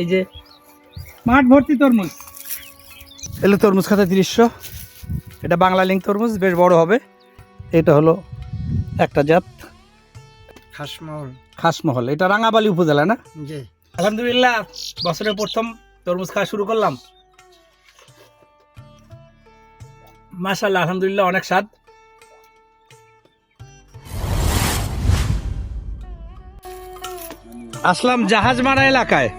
এই যে মাঠ ভর্তি তরমুজ। এলে তরমুজ খাতে দৃশ্য। এটা বাংলা লিঙ্ক তরমুজ বেশ বড় হবে। এটা হলো একটা জাত। খাসমহল। খাসমহল এটা রাঙাবালি উপজেলা না? জি। আলহামদুলিল্লাহ বছরের প্রথম তরমুজ খাওয়া শুরু করলাম। মাশাল্লাহ আলহামদুলিল্লাহ অনেক স্বাদ। আসলাম জাহাজমারা এলাকায়।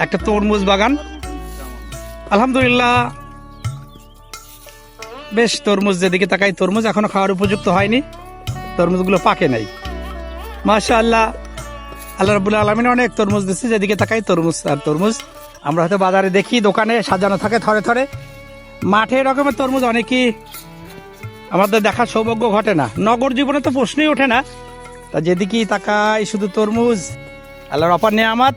একটা তরমুজ বাগান। আলহামদুলিল্লাহ, বেশ তরমুজ যেদিকে তাকাই, তরমুজ এখনও খাওয়ার উপযুক্ত হয়নি। তরমুজগুলো পাকে নাই। মাশাআল্লাহ, আল্লাহ রাবুল আলমিন অনেক তরমুজ দিচ্ছে যেদিকে তাকাই তরমুজ আর তরমুজ। আমরা হয়তো বাজারে দেখি, দোকানে সাজানো থাকে থরে থরে। মাঠে এরকমের তরমুজ অনেকই আমাদের দেখার সৌভাগ্য ঘটে না। নগর জীবনে তো প্রশ্নই ওঠে না। তা যেদিকেই তাকাই, শুধু তরমুজ, আল্লাহর অপার নেয়ামাত।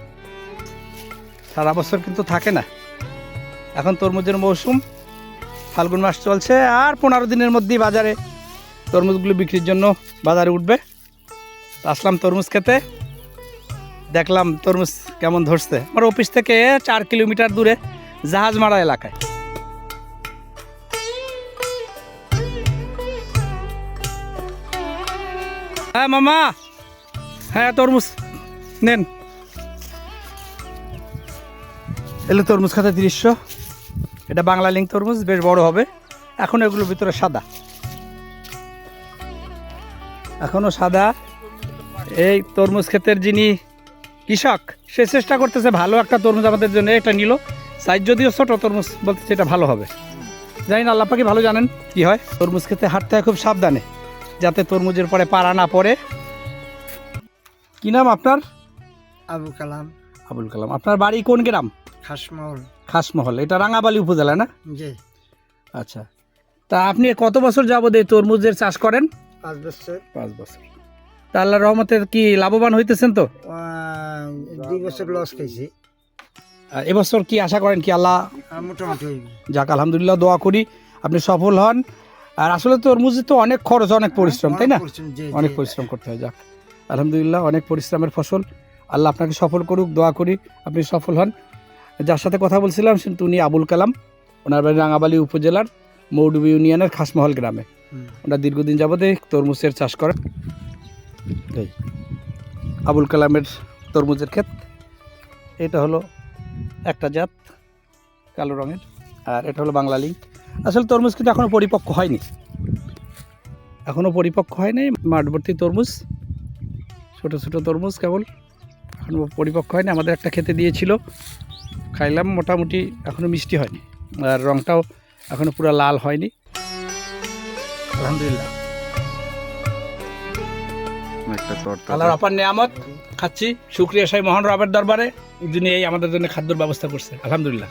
সারা বছর কিন্তু থাকে না। এখন তরমুজের মৌসুম, ফাল্গুন মাস চলছে আর পনেরো দিনের মধ্যেই বাজারে তরমুজগুলো বিক্রির জন্য বাজারে উঠবে। আসলাম তরমুজ খেতে, দেখলাম তরমুজ কেমন ধরছে। আমার অফিস থেকে চার কিলোমিটার দূরে জাহাজমারা এলাকায়। হ্যাঁ মামা। হ্যাঁ তরমুজ নেন। এলে তরমুজ খাতে তিরিশশো। এটা বাংলা লিঙ্ক তরমুজ বেশ বড় হবে। এখন এগুলোর ভিতরে সাদা। এখনও সাদা। এই তরমুজ ক্ষেতের যিনি কৃষক সে চেষ্টা করতেছে ভালো একটা তরমুজ আমাদের জন্য এটা নিল। সাইজ যদিও ছোট তরমুজ বলতেছে এটা ভালো হবে। জানি না আল্লাপাকে ভালো জানেন কি হয়। তরমুজ খেতে হাঁটতে হয় খুব সাবধানে যাতে তরমুজের পরে পাড়া না পড়ে। কি নাম আপনার? আবু কালাম। আবুল কালাম। আপনার বাড়ি কোন গ্রাম? খাসমহল। খাসমহল এটা রাঙাবালি উপজেলা না? জি। আচ্ছা। তা আপনি কত বছর যাবত এই তরমুজের চাষ করেন? পাঁচ বছর। পাঁচ বছর। তা আল্লাহ রহমতে কি লাভবান হইতেছেন তো? দুই বছর লস খাইছি। এবছর কি আশা করেন কি আল্লাহ মোটামুটি যাক আলহামদুলিল্লাহ দোয়া করি আপনি সফল হন। আর আসলে তরমুজে তো অনেক খরচ অনেক পরিশ্রম তাই না? অনেক। পরিশ্রম করতে হয় যাক। আলহামদুলিল্লাহ অনেক পরিশ্রমের ফসল। আল্লাহ আপনাকে সফল করুক দোয়া করি আপনি সফল হন। যার সাথে কথা বলছিলাম উনি আবুল কালাম। ওনার বাড়ি রাঙাবালি উপজেলার মৌডুবি ইউনিয়নের খাসমহল গ্রামে। ওনারা দীর্ঘদিন যাবতে তরমুজের চাষ করেন এই আবুল কালামের তরমুজের ক্ষেত। এটা হলো একটা জাত কালো রঙের আর এটা হলো বাংলা লিঙ্ক। আসলে তরমুজ কিন্তু এখনও পরিপক্ক হয়নি। এখনও পরিপক্ক হয়নি। মাঠবর্তী তরমুজ ছোট ছোট তরমুজ কেবল এখনও পরিপক্ক হয়নি। আমাদের একটা খেতে দিয়েছিল। খাইলাম মোটামুটি এখনও মিষ্টি হয়নি। আর রঙটাও এখনও পুরো লাল হয়নি। আলহামদুলিল্লাহ। আল্লাহর অপার নিয়ামত খাচ্ছি। শুক্রিয়া সাহেব মহান রবের দরবারে যিনি এই আমাদের জন্য খাদ্যর ব্যবস্থা করছে। আলহামদুলিল্লাহ।